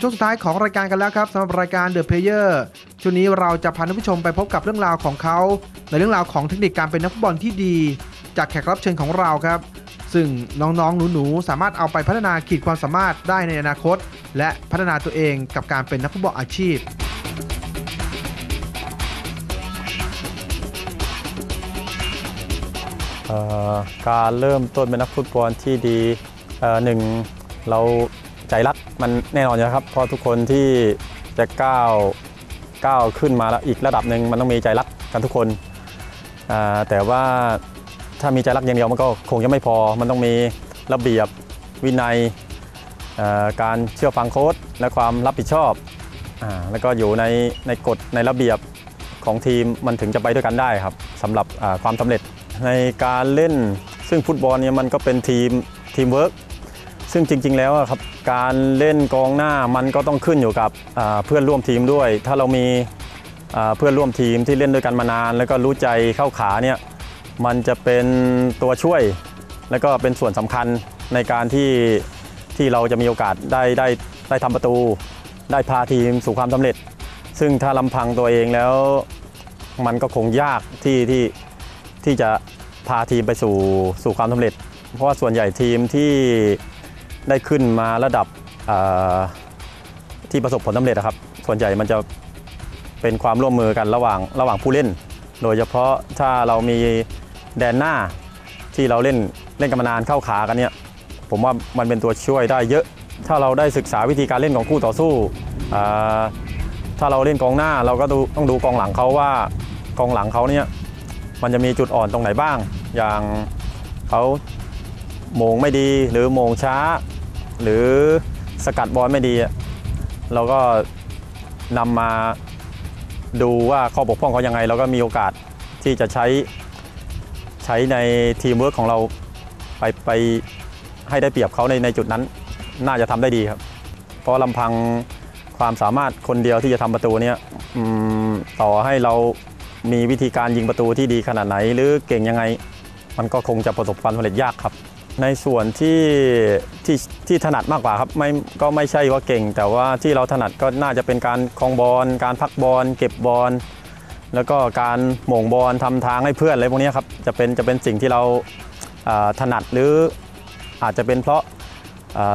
ช่วงสุดท้ายของรายการกันแล้วครับสำหรับรายการ The Player ช่วงนี้เราจะพาท่านผู้ชมไปพบกับเรื่องราวของเขา ในเรื่องราวของเทคนิคการเป็นนักฟุตบอลที่ดี จากแขกรับเชิญของเราครับ ซึ่งน้องๆหนูๆสามารถเอาไปพัฒนาขีดความสามารถได้ในอนาคต และพัฒนาตัวเองกับการเป็นนักฟุตบอลอาชีพการเริ่มต้นเป็นนักฟุตบอลที่ดีหนึ่งเราใจรัก มันแน่นอนอยู่ครับเพราะทุกคนที่จะก้าวก้าวขึ้นมาแล้วอีกระดับหนึ่งมันต้องมีใจรักกันทุกคนแต่ว่าถ้ามีใจรักอย่างเดียวมันก็คงจะไม่พอ มันต้องมีระเบียบวินัยการเชื่อฟังโค้ชและความรับผิดชอบอแล้วก็อยู่ในในกฎในระเบียบของทีมมันถึงจะไปด้วยกันได้ครับสำหรับความสำเร็จในการเล่นซึ่งฟุตบอลเนี่ยมันก็เป็นทีมทีมเวิร์ก ซึ่งจริง ๆ แล้วครับการเล่นกองหน้ามันก็ต้องขึ้นอยู่กับเพื่อนร่วมทีมด้วย ถ้าเรามีเพื่อนร่วมทีมที่เล่นด้วยกันมานาน แล้วก็รู้ใจเข้าขาเนี่ยมันจะเป็นตัวช่วย แล้วก็เป็นส่วนสำคัญในการที่ที่เราจะมีโอกาสได้ได้ได้ทำประตู ได้พาทีมสู่ความสำเร็จ ซึ่งถ้าลำพังตัวเองแล้ว มันก็คงยากที่ที่ที่จะพาทีมไปสู่สู่ความสำเร็จ เพราะว่าส่วนใหญ่ทีมที่ ได้ขึ้นมาระดับที่ประสบผลสำเร็จนะครับ ส่วนใหญ่มันจะเป็นความร่วมมือกันระหว่างระหว่างผู้เล่น โดยเฉพาะถ้าเรามีแดนหน้าที่เราเล่นเล่นกันมานานเข้าขากันเนี่ยผมว่ามันเป็นตัวช่วยได้เยอะ ถ้าเราได้ศึกษาวิธีการเล่นของคู่ต่อสู้ ถ้าเราเล่นกองหน้าเราก็ต้องดูกองหลังเขาว่ากองหลังเขาเนี่ยมันจะมีจุดอ่อนตรงไหนบ้าง อย่างเขาโมงไม่ดีหรือโมงช้า หรือสกัดบอลไม่ดี เราก็นำมาดูว่าข้อบกพร่องเขายังไง เราก็มีโอกาสที่จะใช้ใช้ในทีมเวิร์กของเราไปไปให้ได้เปรียบเขาในในจุดนั้น น่าจะทำได้ดีครับ เพราะลำพังความสามารถคนเดียวที่จะทำประตูเนี่ยต่อให้เรามีวิธีการยิงประตูที่ดีขนาดไหน หรือเก่งยังไง มันก็คงจะประสบความสำเร็จยากครับ ในส่วนที่ที่ที่ถนัดมากกว่าครับไม่ก็ไม่ใช่ว่าเก่ง แต่ว่าที่เราถนัดก็น่าจะเป็นการคลองบอลการพักบอลเก็บบอลแล้วก็การหม่งบอลทำทางให้เพื่อนอะไรพวกนี้ครับจะเป็นจะเป็นสิ่งที่เราถนัดหรืออาจจะเป็นเพราะ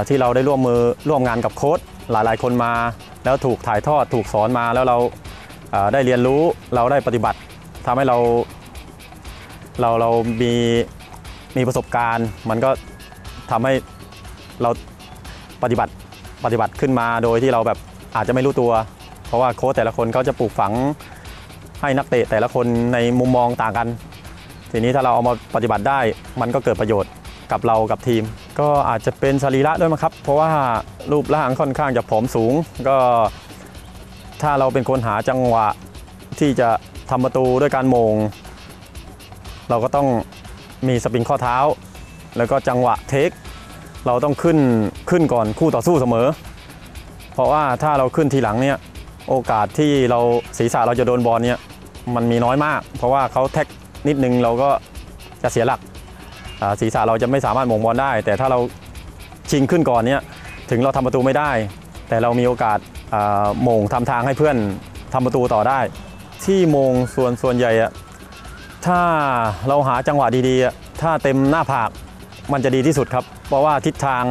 ที่เราได้ร่วมมือร่วมงานกับโค้ชหลายๆ คนมา แล้วถูกถ่ายทอดถูกสอนมาแล้วเราอ่าได้เรียนรู้เราได้ปฏิบัติทำให้เราเราเรามี มีประสบการณ์ มันก็ทำให้เราปฏิบัติปฏิบัติขึ้นมาโดยที่เราแบบอาจจะไม่รู้ตัว เพราะว่าโค้ชแต่ละคนเขาจะปลูกฝังให้นักเตะแต่ละคนในมุมมองต่างกัน ทีนี้ถ้าเราเอามาปฏิบัติได้มันก็เกิดประโยชน์กับเรากับทีม ก็อาจจะเป็นสรีระด้วยมั้งครับ เพราะว่ารูปร่างค่อนข้างจะผอมสูง ก็ถ้าเราเป็นคนหาจังหวะที่จะทำประตูด้วยการมง เราก็ต้อง มีสปริงข้อเท้า แล้วก็จังหวะเทค เราต้องขึ้นขึ้นก่อนคู่ต่อสู้เสมอ เพราะว่าถ้าเราขึ้นทีหลังเนี่ยโอกาสที่เราศีรษะเราจะโดนบอลเนี่ยมันมีน้อยมาก เพราะว่าเขาแท็กนิดนึงเราก็จะเสียหลักศีรษะเราจะไม่สามารถมงบอลได้ แต่ถ้าเราชิงขึ้นก่อนเนี่ยถึงเราทำประตูไม่ได้ แต่เรามีโอกาสมงทำทางให้เพื่อนทำประตูต่อได้ ที่มงส่วนส่วนใหญ่อะ ถ้าเราหาจังหวะดีๆ ถ้าเต็มหน้าผากมันจะดีที่สุดครับ เพราะว่าทิศทาง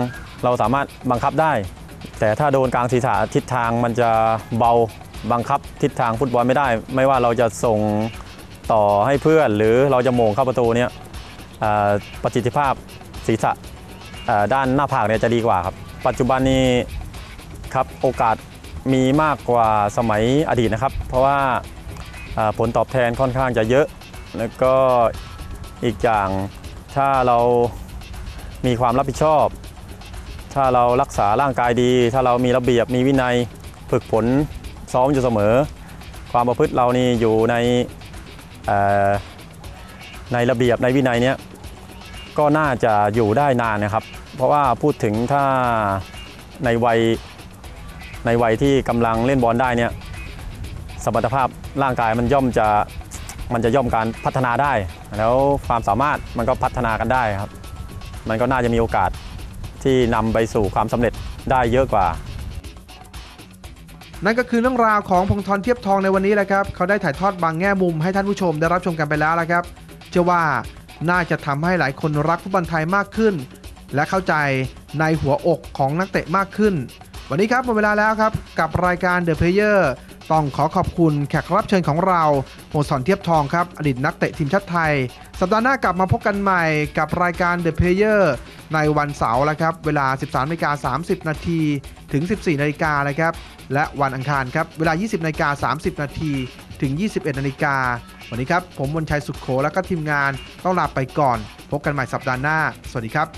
เราสามารถบังคับได้ แต่ถ้าโดนกลางศีรษะทิศทางมันจะเบาบังคับทิศทางฟุตบอลไม่ได้ ไม่ว่าเราจะส่งต่อให้เพื่อน หรือเราจะโมงเข้าประตูเนี่ยประสิทธิภาพศีรษะด้านหน้าผากเนี่ยจะดีกว่าครับ ปัจจุบันนี้ครับโอกาสมีมากกว่าสมัยอดีตนะครับ เพราะว่าผลตอบแทนค่อนข้างจะเยอะ แล้วก็อีกอย่างถ้าเรามีความรับผิดชอบ ถ้าเรารักษาร่างกายดี ถ้าเรามีระเบียบมีวินัยฝึกฝนซ้อมอยู่เสมอ ความประพฤติเรานี่อยู่ในในระเบียบในวินัยเนี้ยก็น่าจะอยู่ได้นานนะครับ เพราะว่าพูดถึงถ้าในวัยในวัยที่กำลังเล่นบอลได้เนี่ยสมรรถภาพร่างกายมันย่อมจะ มันจะย่อมการพัฒนาได้ แล้วความสามารถมันก็พัฒนากันได้ครับ มันก็น่าจะมีโอกาสที่นำไปสู่ความสำเร็จได้เยอะกว่า นั่นก็คือเรื่องราวของพงธรเทียบทองในวันนี้แหละครับ เขาได้ถ่ายทอดบางแง่มุมให้ท่านผู้ชมได้รับชมกันไปแล้วละครับ เชื่อว่าน่าจะทำให้หลายคนรักฟุตบอลไทยมากขึ้น และเข้าใจในหัวอกของนักเตะมากขึ้น วันนี้ครับหมดเวลาแล้วครับกับรายการ The Player ต้องขอขอบคุณแขกรับเชิญของเราพงศรเทียบทองครับ อดีตนักเตะทีมชาติไทย สัปดาห์หน้ากลับมาพบกันใหม่กับรายการ The Player ในวันเสาร์แล้วครับ เวลา 13นาฬิกา30 นาทีถึง 14นาฬิกานะครับ และวันอังคารครับ เวลา 20นาฬิกา30 นาทีถึง 21นาฬิกาวันนี้ครับ ผมมนชัยสุขโขและก็ทีมงานต้องลาไปก่อน พบกันใหม่สัปดาห์หน้า สวัสดีครับ